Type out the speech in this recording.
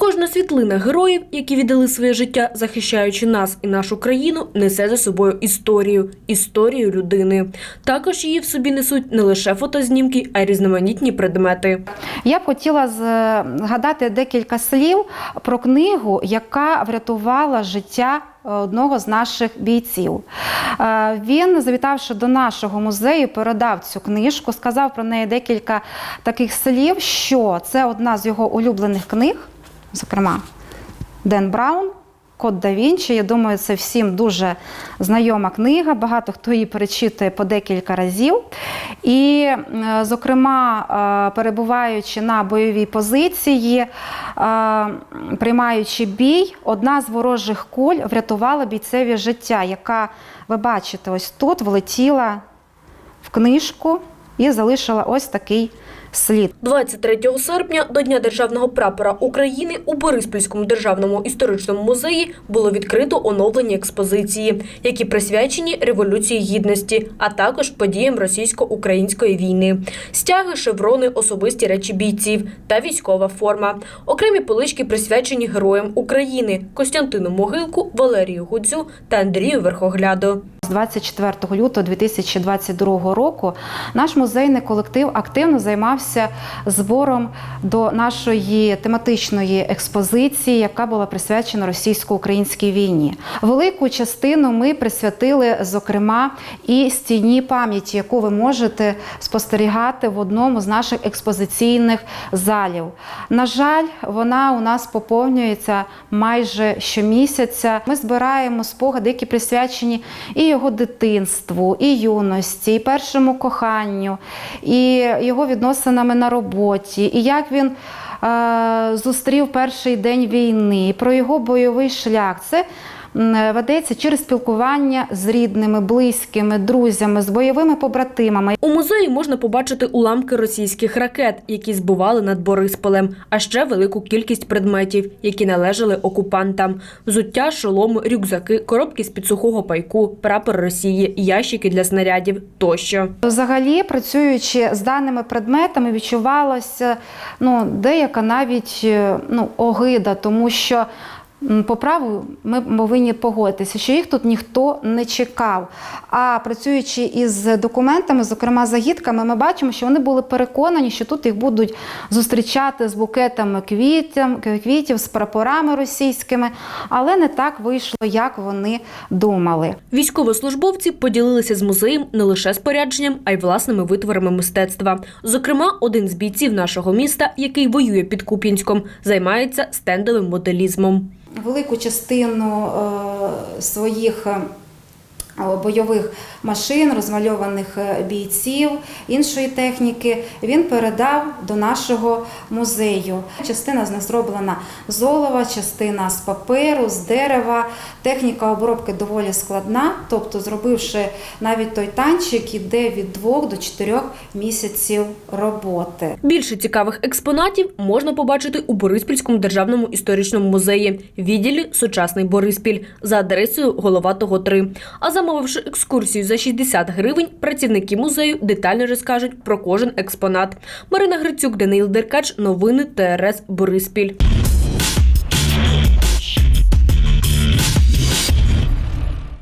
Кожна світлина героїв, які віддали своє життя, захищаючи нас і нашу країну, несе за собою історію, історію людини. Також її в собі несуть не лише фотознімки, а й різноманітні предмети. Я б хотіла згадати декілька слів про книгу, яка врятувала життя е, одного з наших бійців. Е, Він, завітавши до нашого музею, передав цю книжку, сказав про неї декілька таких слів, що це одна з його улюблених книг, зокрема Ден Браун. Код да Вінчі. Я думаю, це всім дуже знайома книга. Багато хто її перечитує по декілька разів. І, е, зокрема, е, перебуваючи на бойовій позиції, е, приймаючи бій, одна з ворожих куль врятувала бійцеві життя, яка, ви бачите, ось тут влетіла в книжку і залишила ось такий слід. 23 серпня до Дня державного прапора України у Бориспільському державному історичному музеї було відкрито оновлені експозиції, які присвячені Революції Гідності, а також подіям російсько-української війни, стяги, шеврони, особисті речі бійців та військова форма. Окремі полички присвячені героям України Костянтину Могилку, Валерію Гудзю та Андрію Верхогляду. З 24 лютого 2022 року наш музейний колектив активно займався збором до нашої тематичної експозиції, яка була присвячена російсько-українській війні. Велику частину ми присвятили, зокрема, і стіні пам'яті, яку ви можете спостерігати в одному з наших експозиційних залів. На жаль, вона у нас поповнюється майже щомісяця. Ми збираємо спогади, які присвячені і його дитинству, і юності, і першому коханню, і його відносинами на роботі, і як він е, зустрів перший день війни, про його бойовий шлях. Це ведеться через спілкування з рідними, близькими, друзями, з бойовими побратимами. У музеї можна побачити уламки російських ракет, які збивали над Борисполем, а ще велику кількість предметів, які належали окупантам: взуття, шоломи, рюкзаки, коробки з під сухого пайку, прапор Росії, ящики для снарядів тощо. Взагалі, працюючи з даними предметами, відчувалося ну, деяка навіть е, ну, огида, тому що. По праву ми повинні погодитися, що їх тут ніхто не чекав. А працюючи із документами, зокрема загідками, ми бачимо, що вони були переконані, що тут їх будуть зустрічати з букетами квітів, квітів, з прапорами російськими, але не так вийшло, як вони думали. Військовослужбовці поділилися з музеєм не лише спорядженням, а й власними витворами мистецтва. Зокрема, один з бійців нашого міста, який воює під Куп'янськом, займається стендовим моделізмом. Велику частину е, своїх е, бойових машин, розмальованих е, бійців, іншої техніки він передав до нашого музею. Частина з них зроблена з олова, частина з паперу, з дерева. Техніка обробки доволі складна, тобто, зробивши навіть той танчик, іде від 2 до 4 місяців роботи. Більше цікавих експонатів можна побачити у Бориспільському державному історичному музеї, відділі Сучасний Бориспіль за адресою Головатого 3. А замовивши екскурсію за 60 гривень, працівники музею детально розкажуть про кожен експонат. Марина Грицюк, Даниїл Деркач, новини ТРС Бориспіль.